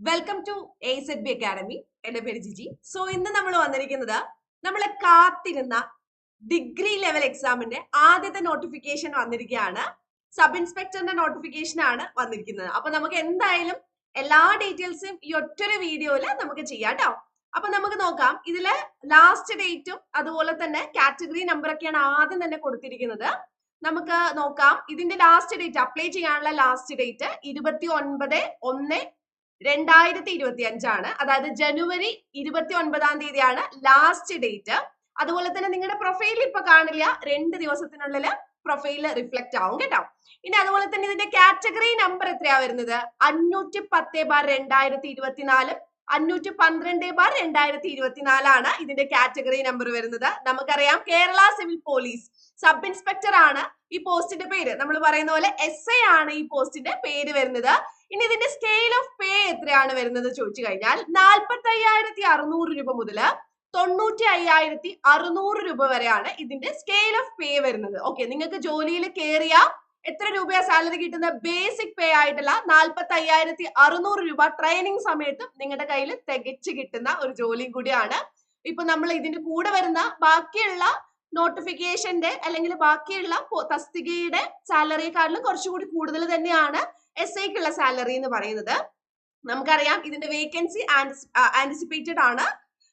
Welcome to A Z B academy എന്റെ പേര് Jiji. So ഇന്ന് നമ്മൾ വന്നിരിക്കുന്നത് നമ്മൾ കാത്തിരുന്ന ഡിഗ്രി ലെവൽ എക്സാമിന്റെ ആദ്യത്തെ നോട്ടിഫിക്കേഷൻ വന്നിരിക്കുകയാണ്. സബ് ഇൻസ്പെക്ടറിന്റെ നോട്ടിഫിക്കേഷൻ ആണ് വന്നിരിക്കുന്നത്. അപ്പൊ നമുക്ക് എന്തായാലും എല്ലാ ഡീറ്റെയിൽസും ഈ ഒറ്റൊരു വീഡിയോയിൽ നമുക്ക് ചെയ്യാം കേട്ടോ അപ്പൊ നമുക്ക് നോക്കാം. ഇതിൽ ലാസ്റ്റ് ഡേറ്റും അതുപോലെ തന്നെ കാറ്റഗറി നമ്പർ ഒക്കെയാണ് ആദ്യം തന്നെ കൊടുത്തിരിക്കുന്നത്. നമുക്ക് നോക്കാം. ഇതിന്റെ ലാസ്റ്റ് ഡേറ്റ് അപ്ലൈ ചെയ്യാനുള്ള ലാസ്റ്റ് ഡേറ്റ് ഇരുപത്തി ഒൻപത് ഒന്ന് രണ്ടായിരത്തി ഇരുപത്തി അഞ്ചാണ് അതായത് ജനുവരി ഇരുപത്തി ഒൻപതാം തീയതിയാണ് ലാസ്റ്റ് ഡേറ്റ് അതുപോലെ തന്നെ നിങ്ങളുടെ പ്രൊഫൈൽ ഇപ്പൊ കാണില്ല. രണ്ട് ദിവസത്തിനുള്ളിൽ പ്രൊഫൈൽ റിഫ്ലക്ട് ആവും കേട്ടോ. ഇനി അതുപോലെ തന്നെ ഇതിന്റെ കാറ്റഗറി നമ്പർ എത്രയാ വരുന്നത്? അഞ്ഞൂറ്റി പത്ത് ബാർ രണ്ടായിരത്തി ഇരുപത്തിനാലും അഞ്ഞൂറ്റി പന്ത്രണ്ട് ബാർ രണ്ടായിരത്തി ഇരുപത്തിനാലാണ് ഇതിന്റെ കാറ്റഗറി നമ്പർ വരുന്നത്. നമുക്കറിയാം Kerala civil police sub inspector ആണ്. ഈ പോസ്റ്റിന്റെ പേര് നമ്മൾ പറയുന്ന പോലെ എസ് ഐ ആണ് ഈ പോസ്റ്റിന്റെ പേര് വരുന്നത്. ഇനി ഇതിന്റെ സ്കെയിൽ ഓഫ് പേ എത്രയാണ് വരുന്നത് ചോദിച്ചു കഴിഞ്ഞാൽ നാൽപ്പത്തി അയ്യായിരത്തി അറുന്നൂറ് രൂപ മുതൽ തൊണ്ണൂറ്റി അയ്യായിരത്തി അറുന്നൂറ് രൂപ വരെയാണ് ഇതിന്റെ സ്കെയിൽ ഓഫ് പേ വരുന്നത്. ഓക്കെ നിങ്ങൾക്ക് ജോലിയിൽ കയറിയ എത്ര രൂപയാ സാലറി കിട്ടുന്ന ബേസിക് പേ ആയിട്ടുള്ള നാൽപ്പത്തി അയ്യായിരത്തി അറുന്നൂറ് രൂപ ട്രെയിനിങ് സമയത്തും നിങ്ങളുടെ കയ്യിൽ തികച്ചു കിട്ടുന്ന ഒരു ജോലിയും കൂടിയാണ്. ഇപ്പൊ നമ്മൾ ഇതിന്റെ കൂടെ വരുന്ന ബാക്കിയുള്ള നോട്ടിഫിക്കേഷന്റെ അല്ലെങ്കിൽ ബാക്കിയുള്ള തസ്തികയുടെ സാലറിയെക്കാളും കുറച്ചുകൂടി കൂടുതൽ തന്നെയാണ് എസ് ഐക്കുള്ള സാലറി എന്ന് പറയുന്നത്. നമുക്കറിയാം ഇതിന്റെ വേക്കൻസി ആന്റിസിപ്പേറ്റഡ് ആണ്.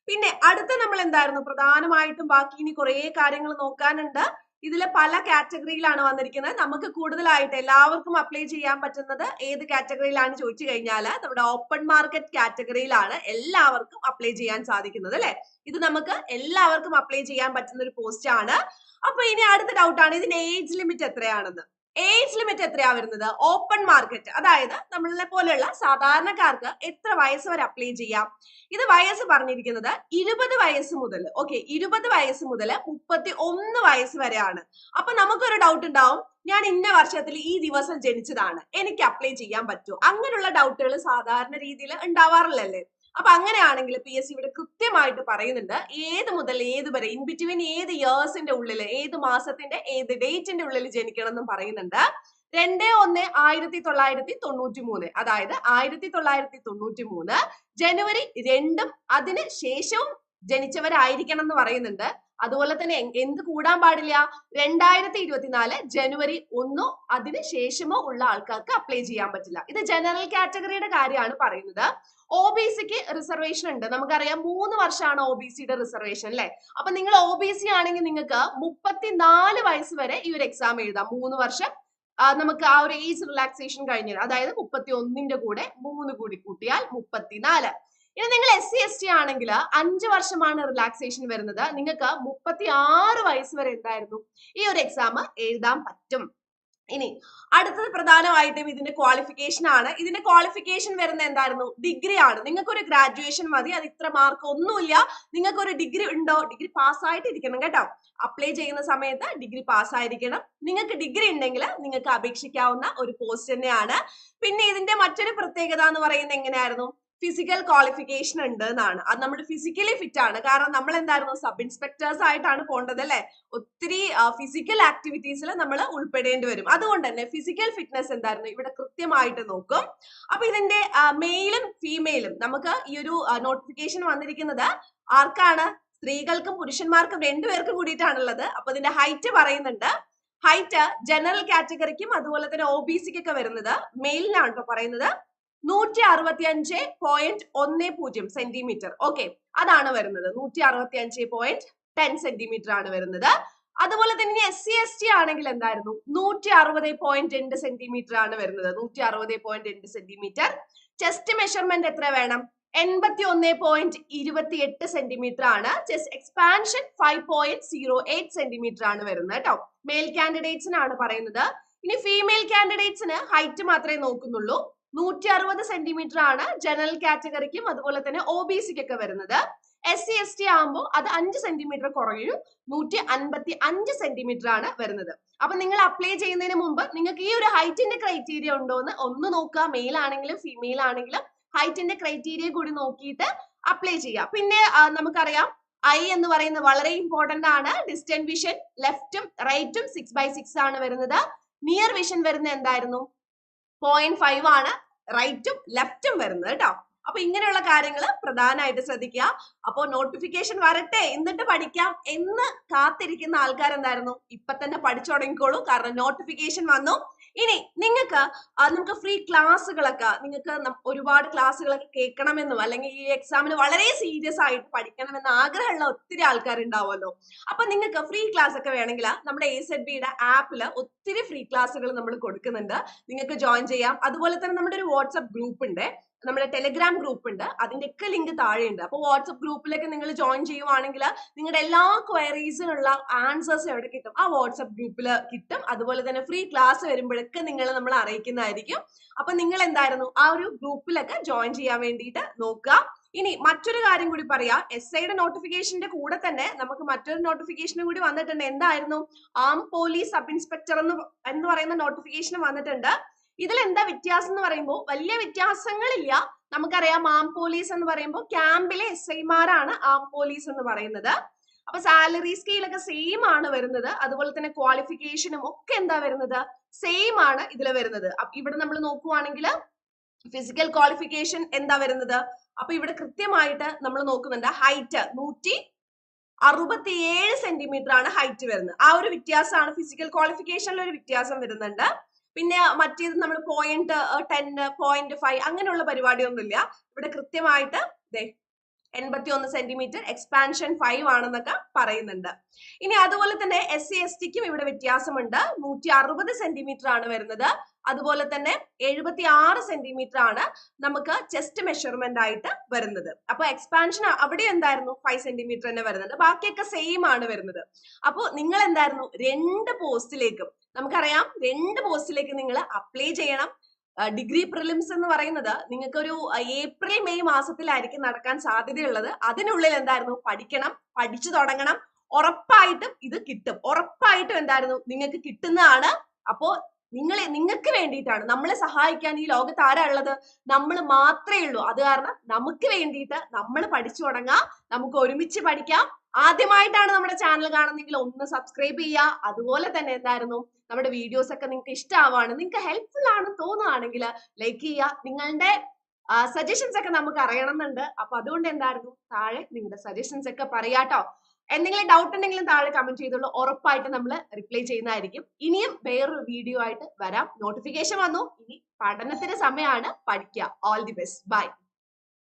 പിന്നെ അടുത്ത നമ്മൾ എന്തായിരുന്നു? പ്രധാനമായിട്ടും ബാക്കി ഇനി കുറെ കാര്യങ്ങൾ നോക്കാനുണ്ട്. ഇതിൽ പല കാറ്റഗറിയിലാണ് വന്നിരിക്കുന്നത്. നമുക്ക് കൂടുതലായിട്ട് എല്ലാവർക്കും അപ്ലൈ ചെയ്യാൻ പറ്റുന്നത് ഏത് കാറ്റഗറിയിലാണ് ചോദിച്ചു കഴിഞ്ഞാൽ നമ്മുടെ ഓപ്പൺ മാർക്കറ്റ് കാറ്റഗറിയിലാണ് എല്ലാവർക്കും അപ്ലൈ ചെയ്യാൻ സാധിക്കുന്നത് അല്ലെ? ഇത് നമുക്ക് എല്ലാവർക്കും അപ്ലൈ ചെയ്യാൻ പറ്റുന്ന ഒരു പോസ്റ്റ് ആണ്. അപ്പൊ ഇനി അടുത്ത ഡൗട്ട് ആണ്. ഇതിന്റെ ഏജ് ലിമിറ്റ് എത്രയാണെന്ന്? ഏജ് ലിമിറ്റ് എത്രയാ വരുന്നത്? ഓപ്പൺ മാർക്കറ്റ് അതായത് നമ്മളെ പോലെയുള്ള സാധാരണക്കാർക്ക് എത്ര വയസ്സ് വരെ അപ്ലൈ ചെയ്യാം? ഇത് വയസ്സ് പറഞ്ഞിരിക്കുന്നത് ഇരുപത് വയസ്സ് മുതൽ ഓക്കെ ഇരുപത് വയസ്സ് മുതൽ മുപ്പത്തി ഒന്ന് വയസ്സ് വരെയാണ്. അപ്പൊ നമുക്കൊരു ഡൗട്ട് ഉണ്ടാവും ഞാൻ ഇന്ന വർഷത്തിൽ ഈ ദിവസം ജനിച്ചതാണ് എനിക്ക് അപ്ലൈ ചെയ്യാൻ പറ്റുമോ അങ്ങനെയുള്ള ഡൗട്ടുകൾ സാധാരണ രീതിയിൽ ഉണ്ടാവാറില്ലല്ലേ? അപ്പൊ അങ്ങനെയാണെങ്കിൽ പി എസ് സി ഇവിടെ കൃത്യമായിട്ട് പറയുന്നുണ്ട് ഏത് മുതൽ ഏത് വരെ ഇൻ ബിറ്റ്വീൻ ഏത് ഇയേഴ്സിന്റെ ഉള്ളിൽ ഏത് മാസത്തിന്റെ ഏത് ഡേറ്റിന്റെ ഉള്ളിൽ ജനിക്കണം എന്നും പറയുന്നുണ്ട്. രണ്ട് ഒന്ന് ആയിരത്തി തൊള്ളായിരത്തി തൊണ്ണൂറ്റി മൂന്ന് അതായത് ആയിരത്തി തൊള്ളായിരത്തി തൊണ്ണൂറ്റി മൂന്ന് ജനുവരി രണ്ടും അതിന് ശേഷവും ജനിച്ചവരായിരിക്കണം എന്ന് പറയുന്നുണ്ട്. അതുപോലെ തന്നെ എന്ത് കൂടാൻ പാടില്ല? രണ്ടായിരത്തി ഇരുപത്തിനാല് ജനുവരി ഒന്നോ അതിന് ശേഷമോ ഉള്ള ആൾക്കാർക്ക് അപ്ലൈ ചെയ്യാൻ പറ്റില്ല. ഇത് ജനറൽ കാറ്റഗറിയുടെ കാര്യമാണ് പറയുന്നത്. ഒ ബി സിക്ക് റിസർവേഷൻ ഉണ്ട്. നമുക്കറിയാം മൂന്ന് വർഷമാണ് ഒ ബി സിയുടെ റിസർവേഷൻ അല്ലെ? അപ്പൊ നിങ്ങൾ ഒ ബി സി ആണെങ്കിൽ നിങ്ങൾക്ക് മുപ്പത്തിനാല് വയസ്സ് വരെ ഈ ഒരു എക്സാം എഴുതാം. മൂന്ന് വർഷം നമുക്ക് ആ ഒരു ഏജ് റിലാക്സേഷൻ കഴിഞ്ഞത് അതായത് മുപ്പത്തി ഒന്നിന്റെ കൂടെ മൂന്ന് കൂടി കൂട്ടിയാൽ മുപ്പത്തിനാല്. ഇനി നിങ്ങൾ എസ് സി എസ് ടി ആണെങ്കിൽ അഞ്ച് വർഷമാണ് റിലാക്സേഷൻ വരുന്നത്. നിങ്ങൾക്ക് മുപ്പത്തി ആറ് വയസ്സ് വരെ എന്തായിരുന്നു? ഈ ഒരു എക്സാം എഴുതാൻ പറ്റും. ഇനി അടുത്തത് പ്രധാനമായിട്ടും ഇതിന്റെ ക്വാളിഫിക്കേഷൻ ആണ്. ഇതിന്റെ ക്വാളിഫിക്കേഷൻ വരുന്ന എന്തായിരുന്നു? ഡിഗ്രി ആണ്. നിങ്ങൾക്ക് ഒരു ഗ്രാജുവേഷൻ മതി. അത് ഇത്ര മാർക്ക് ഒന്നുമില്ല. നിങ്ങൾക്ക് ഒരു ഡിഗ്രി ഉണ്ടോ? ഡിഗ്രി പാസ്സായിട്ട് ഇരിക്കണം കേട്ടോ. അപ്ലൈ ചെയ്യുന്ന സമയത്ത് ഡിഗ്രി പാസ്സായിരിക്കണം നിങ്ങൾക്ക് ഡിഗ്രി ഉണ്ടെങ്കിൽ നിങ്ങൾക്ക് അപേക്ഷിക്കാവുന്ന ഒരു പോസ്റ്റ് തന്നെയാണ്. പിന്നെ ഇതിന്റെ മറ്റൊരു പ്രത്യേകത എന്ന് പറയുന്നത് എങ്ങനെയായിരുന്നു? ഫിസിക്കൽ ക്വാളിഫിക്കേഷൻ ഉണ്ട് എന്നാണ് അത് നമ്മൾ ഫിസിക്കലി ഫിറ്റ് ആണ്. കാരണം നമ്മൾ എന്തായിരുന്നു സബ് ഇൻസ്പെക്ടേഴ്സ് ആയിട്ടാണ് പോകേണ്ടത് അല്ലെ? ഒത്തിരി ഫിസിക്കൽ ആക്ടിവിറ്റീസിൽ നമ്മൾ ഉൾപ്പെടേണ്ടി വരും. അതുകൊണ്ട് തന്നെ ഫിസിക്കൽ ഫിറ്റ്നസ് എന്തായിരുന്നു? ഇവിടെ കൃത്യമായിട്ട് നോക്കും. അപ്പൊ ഇതിന്റെ മെയിലും ഫീമെയിലും നമുക്ക് ഈ ഒരു നോട്ടിഫിക്കേഷൻ വന്നിരിക്കുന്നത് ആർക്കാണ്? സ്ത്രീകൾക്കും പുരുഷന്മാർക്കും രണ്ടുപേർക്കും കൂടിയിട്ടാണുള്ളത്. അപ്പൊ ഇതിന്റെ ഹൈറ്റ് പറയുന്നുണ്ട്. ഹൈറ്റ് ജനറൽ കാറ്റഗറിക്കും അതുപോലെ തന്നെ ഒ ബി സിക്കൊക്കെ വരുന്നത് മെയിലിനാണ് കേട്ടോ പറയുന്നത്. നൂറ്റി അറുപത്തി അഞ്ച് പോയിന്റ് ഒന്ന് പൂജ്യം സെന്റിമീറ്റർ ഓക്കെ അതാണ് വരുന്നത്. നൂറ്റി അറുപത്തി അഞ്ച് പോയിന്റ് ടെൻ സെന്റിമീറ്റർ ആണ് വരുന്നത്. അതുപോലെ തന്നെ എസ് സി എസ് ടി ആണെങ്കിൽ എന്തായിരുന്നു? നൂറ്റി അറുപത് പോയിന്റ് രണ്ട് സെന്റിമീറ്റർ ആണ് വരുന്നത്. നൂറ്റി അറുപത് പോയിന്റ് രണ്ട് സെന്റിമീറ്റർ ചെസ്റ്റ് മെഷർമെന്റ് എത്ര വേണം? എൺപത്തി ഒന്ന് പോയിന്റ് ഇരുപത്തി എട്ട് സെന്റിമീറ്റർ ആണ്. Chest expansion five point zero eight centimetre ആണ് വരുന്നത് കേട്ടോ. മെയിൽ കാൻഡിഡേറ്റ്സിനാണ് പറയുന്നത്. ഇനി ഫീമെയിൽ കാൻഡിഡേറ്റ്സിന് ഹൈറ്റ് മാത്രമേ നോക്കുന്നുള്ളൂ. നൂറ്റി അറുപത് സെന്റിമീറ്റർ ആണ് ജനറൽ കാറ്റഗറിക്കും അതുപോലെ തന്നെ ഒ ബി സിക്കൊക്കെ വരുന്നത്. എസ് സി എസ് ടി ആകുമ്പോൾ അത് അഞ്ച് സെന്റിമീറ്റർ കുറയും. നൂറ്റി അൻപത്തി അഞ്ച് സെന്റിമീറ്റർ ആണ് വരുന്നത്. അപ്പൊ നിങ്ങൾ അപ്ലൈ ചെയ്യുന്നതിന് മുമ്പ് നിങ്ങൾക്ക് ഈ ഒരു ഹൈറ്റിന്റെ ക്രൈറ്റീരിയ ഉണ്ടോ എന്ന് ഒന്ന് നോക്കുക. മെയിൽ ആണെങ്കിലും ഫീമെയിൽ ആണെങ്കിലും ഹൈറ്റിന്റെ ക്രൈറ്റീരിയ കൂടി നോക്കിയിട്ട് അപ്ലൈ ചെയ്യുക. പിന്നെ നമുക്കറിയാം ഐ എന്ന് പറയുന്നത് വളരെ ഇമ്പോർട്ടന്റ് ആണ്. ഡിസ്റ്റന്റ് വിഷൻ ലെഫ്റ്റും റൈറ്റും സിക്സ് ബൈ സിക്സ് ആണ് വരുന്നത്. നിയർ വിഷൻ വരുന്നത് എന്തായിരുന്നു? പോയിന്റ് ഫൈവ് ആണ്. റൈറ്റും ലെഫ്റ്റും വരുന്നത് കേട്ടോ. അപ്പൊ ഇങ്ങനെയുള്ള കാര്യങ്ങൾ പ്രധാനമായിട്ട് ശ്രദ്ധിക്കുക. അപ്പോ നോട്ടിഫിക്കേഷൻ വരട്ടെ എന്നിട്ട് പഠിക്കാം. എന്ന് കാത്തിരിക്കുന്ന ആൾക്കാരെന്തായിരുന്നു? ഇപ്പൊ തന്നെ പഠിച്ചു തുടങ്ങിക്കോളൂ കാരണം നോട്ടിഫിക്കേഷൻ വന്നു. ഇനി നിങ്ങൾക്ക് നമുക്ക് ഫ്രീ ക്ലാസ്സുകളൊക്കെ നിങ്ങൾക്ക് ഒരുപാട് ക്ലാസ്സുകളൊക്കെ കേൾക്കണമെന്നും അല്ലെങ്കിൽ ഈ എക്സാമിന് വളരെ സീരിയസ് ആയിട്ട് പഠിക്കണമെന്ന് ആഗ്രഹമുള്ള ഒത്തിരി ആൾക്കാരുണ്ടാവുമല്ലോ. അപ്പൊ നിങ്ങൾക്ക് ഫ്രീ ക്ലാസ് ഒക്കെ വേണമെങ്കിൽ നമ്മുടെ എ സെഡ് ബിയുടെ ആപ്പിൽ ഒത്തിരി ഫ്രീ ക്ലാസ്സുകൾ നമ്മൾ കൊടുക്കുന്നുണ്ട്. നിങ്ങൾക്ക് ജോയിൻ ചെയ്യാം. അതുപോലെ തന്നെ നമ്മുടെ ഒരു വാട്സ്ആപ്പ് ഗ്രൂപ്പ് ഉണ്ട്. നമ്മുടെ ടെലിഗ്രാം ഗ്രൂപ്പ് ഉണ്ട്. അതിന്റെയൊക്കെ ലിങ്ക് താഴെ ഉണ്ട് അപ്പോൾ വാട്സ്ആപ്പ് ഗ്രൂപ്പിലേക്ക് നിങ്ങൾ ജോയിൻ ചെയ്യുവാണെങ്കിൽ നിങ്ങളുടെ എല്ലാ ക്വയറീസിനുള്ള ആൻസേഴ്സ് എവിടെ കിട്ടും? ആ വാട്സ്ആപ്പ് ഗ്രൂപ്പിൽ കിട്ടും. അതുപോലെ തന്നെ ഫ്രീ ക്ലാസ് വരുമ്പോഴൊക്കെ നിങ്ങൾ നമ്മൾ അറിയിക്കുന്നതായിരിക്കും. അപ്പൊ നിങ്ങൾ എന്തായിരുന്നു? ആ ഒരു ഗ്രൂപ്പിലൊക്കെ ജോയിൻ ചെയ്യാൻ വേണ്ടിയിട്ട് നോക്കുക. ഇനി മറ്റൊരു കാര്യം കൂടി പറയാ. എസ് ഐയുടെ നോട്ടിഫിക്കേഷന്റെ കൂടെ തന്നെ നമുക്ക് മറ്റൊരു നോട്ടിഫിക്കേഷനും കൂടി വന്നിട്ടുണ്ട്. എന്തായിരുന്നു? ആം പോലീസ് സബ് ഇൻസ്പെക്ടർ എന്ന് എന്ന് പറയുന്ന നോട്ടിഫിക്കേഷൻ വന്നിട്ടുണ്ട്. ഇതിൽ എന്താ വ്യത്യാസം എന്ന് പറയുമ്പോൾ വലിയ വ്യത്യാസങ്ങളില്ല. നമുക്കറിയാം ആം പോലീസ് എന്ന് പറയുമ്പോൾ ക്യാമ്പിലെ എസ് ഐമാരാണ് ആം പോലീസ് എന്ന് പറയുന്നത്. അപ്പൊ സാലറി സ്കെയിലൊക്കെ സെയിം ആണ് വരുന്നത്. അതുപോലെ തന്നെ ക്വാളിഫിക്കേഷനും ഒക്കെ എന്താ വരുന്നത്? സെയിം ആണ് ഇതിൽ വരുന്നത്. ഇവിടെ നമ്മൾ നോക്കുവാണെങ്കിൽ ഫിസിക്കൽ ക്വാളിഫിക്കേഷൻ എന്താ വരുന്നത്? അപ്പൊ ഇവിടെ കൃത്യമായിട്ട് നമ്മൾ നോക്കുന്നുണ്ട് ഹൈറ്റ് നൂറ്റി അറുപത്തിയേഴ് സെന്റിമീറ്റർ ആണ് ഹൈറ്റ് വരുന്നത്. ആ ഒരു വ്യത്യാസമാണ് ഫിസിക്കൽ ക്വാളിഫിക്കേഷനിൽ ഒരു വ്യത്യാസം വരുന്നുണ്ട്. പിന്നെ മറ്റേത് നമ്മൾ പോയിന്റ് ടെൻ പോയിന്റ് ഫൈവ് അങ്ങനെയുള്ള പരിപാടിയൊന്നുമില്ല. ഇവിടെ കൃത്യമായിട്ട് ദേ എൺപത്തി ഒന്ന് സെന്റിമീറ്റർ എക്സ്പാൻഷൻ ഫൈവ് ആണെന്നൊക്കെ പറയുന്നുണ്ട്. ഇനി അതുപോലെ തന്നെ എസ് സി എസ് ടിക്കും ഇവിടെ വ്യത്യാസമുണ്ട്. നൂറ്റി അറുപത് സെന്റിമീറ്റർ ആണ് വരുന്നത്. അതുപോലെ തന്നെ എഴുപത്തി ആറ് സെന്റിമീറ്റർ ആണ് നമുക്ക് ചെസ്റ്റ് മെഷർമെന്റ് ആയിട്ട് വരുന്നത്. അപ്പൊ എക്സ്പാൻഷൻ അവിടെ എന്തായിരുന്നു? ഫൈവ് സെന്റിമീറ്റർ തന്നെ വരുന്നുണ്ട് ബാക്കിയൊക്കെ സെയിം ആണ് വരുന്നത്. അപ്പോൾ നിങ്ങൾ എന്തായിരുന്നു രണ്ട് പോസ്റ്റിലേക്കും നമുക്കറിയാം രണ്ട് പോസ്റ്റിലേക്ക് നിങ്ങൾ അപ്ലൈ ചെയ്യണം. ഡിഗ്രി പ്രിലിംസ് എന്ന് പറയുന്നത് നിങ്ങൾക്ക് ഒരു ഏപ്രിൽ മെയ് മാസത്തിലായിരിക്കും നടക്കാൻ സാധ്യതയുള്ളത്. അതിനുള്ളിൽ എന്തായിരുന്നു? പഠിക്കണം പഠിച്ചു തുടങ്ങണം. ഉറപ്പായിട്ടും ഇത് കിട്ടും. ഉറപ്പായിട്ടും എന്തായിരുന്നു? നിങ്ങൾക്ക് കിട്ടുന്നതാണ്. അപ്പോ നിങ്ങളെ നിങ്ങൾക്ക് വേണ്ടിയിട്ടാണ്. നമ്മളെ സഹായിക്കാൻ ഈ ലോകത്ത് ആരാ ഉള്ളത്? നമ്മൾ മാത്രമേ ഉള്ളൂ. അത് കാരണം നമുക്ക് വേണ്ടിയിട്ട് നമ്മൾ പഠിച്ചു തുടങ്ങാം. നമുക്ക് ഒരുമിച്ച് പഠിക്കാം. ആദ്യമായിട്ടാണ് നമ്മുടെ ചാനൽ കാണുന്നെങ്കിൽ ഒന്ന് സബ്സ്ക്രൈബ് ചെയ്യുക. അതുപോലെ തന്നെ എന്തായിരുന്നു? നമ്മുടെ വീഡിയോസ് ഒക്കെ നിങ്ങൾക്ക് ഇഷ്ടമാവാണ് നിങ്ങൾക്ക് ഹെൽപ്ഫുൾ ആണ് തോന്നുകയാണെങ്കിൽ ലൈക്ക് ചെയ്യുക. നിങ്ങളുടെ സജഷൻസ് ഒക്കെ നമുക്ക് അറിയണം എന്നുണ്ട് അപ്പൊ അതുകൊണ്ട് എന്തായിരുന്നു? താഴെ നിങ്ങളുടെ സജഷൻസ് ഒക്കെ പറയാട്ടോ. എന്തെങ്കിലും ഡൗട്ട് ഉണ്ടെങ്കിലും താഴെ കമന്റ് ചെയ്തോളൂ. ഉറപ്പായിട്ട് നമ്മൾ റിപ്ലൈ ചെയ്യുന്നതായിരിക്കും. ഇനിയും വേറൊരു വീഡിയോ ആയിട്ട് വരാം. നോട്ടിഫിക്കേഷൻ വന്നു. ഇനി പഠനത്തിന്റെ സമയമാണ്. പഠിക്കുക ഓൾ ദി ബെസ്റ്റ് ബൈ